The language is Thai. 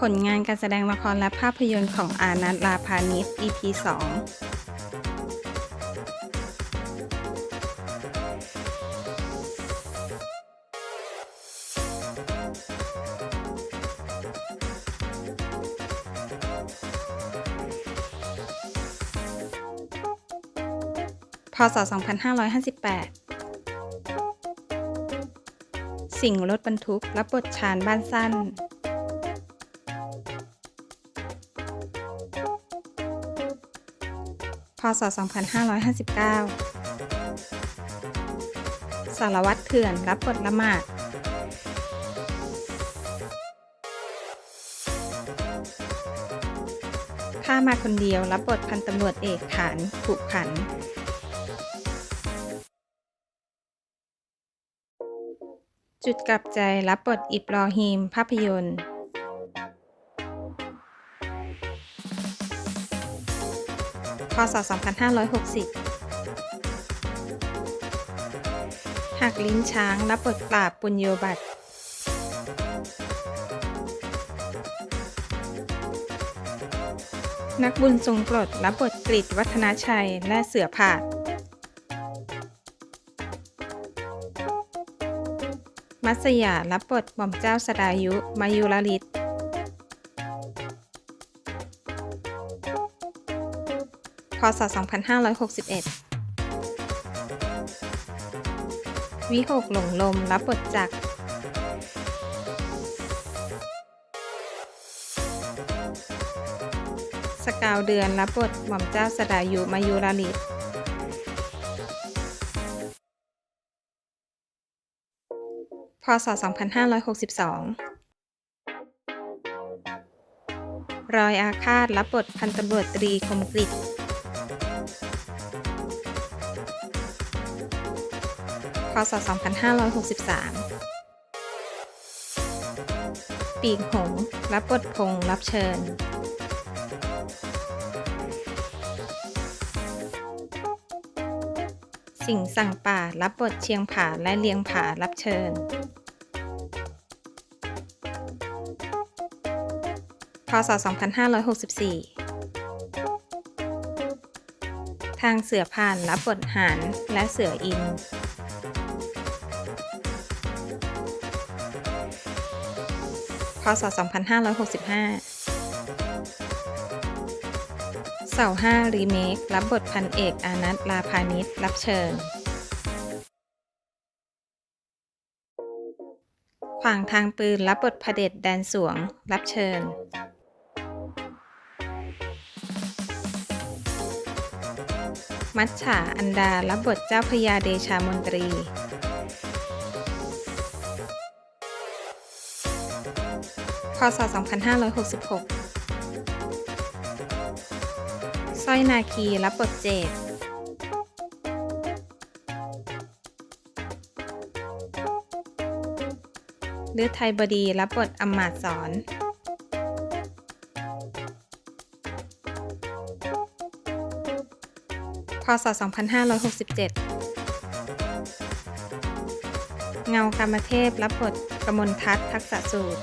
ผลงานการแสดงละครและภาพยนตร์ของอานัทลาพานิช EP 2พศ 2558 สิ่งรถบรรทุกรับบทชานบ้านสั้น พศ 2559 สารวัตรเถื่อนรับบทละหมาด ข้ามาคนเดียวรับบทพันตำรวจเอกขานขุขัน จุดกลับใจรับบทอิบรอฮีมภาพยนตร์ ศ 2560 หักลิ้นช้างรับบทปราบปุญโยบัตรนักบุญทรงกรดรับบทกริดวัฒนาชัยและเสือผาด มัสยารับบทหม่อมเจ้าสดายุมายุรลิต พศ 2561 วิหกหลงลมรับบทจักสกาวเดือนรับบทหม่อมเจ้าสดายุมายุราลิตพศ 2562 รอยอาฆาตรับบทพันตำรวจตรีคมกริต พศ 2563 ปีกหง รับบทพงรับเชิญ สิ่งสั่งป่า รับบทเชียงผาและเลียงผารับเชิญ พศ 2564ทางเสือผ่านรับบทหานและเสืออิน ศ 2565 เสาห้ารีเมค รับบทพันเอกอานัทลาพานิชรับเชิญ ขวางทางปืน รับบทพระเด็จแดนสวง รับเชิญมัจฉาอันดารับบทเจ้าพญาเดชามนตรี ศ 2566 สร้อยนาคีรับบทเจดเลือดไทยบดีรับบทอำมาตสอนพศ 2567 เงากรรมเทพรับบทกมลทัศน์ทักษะสูตร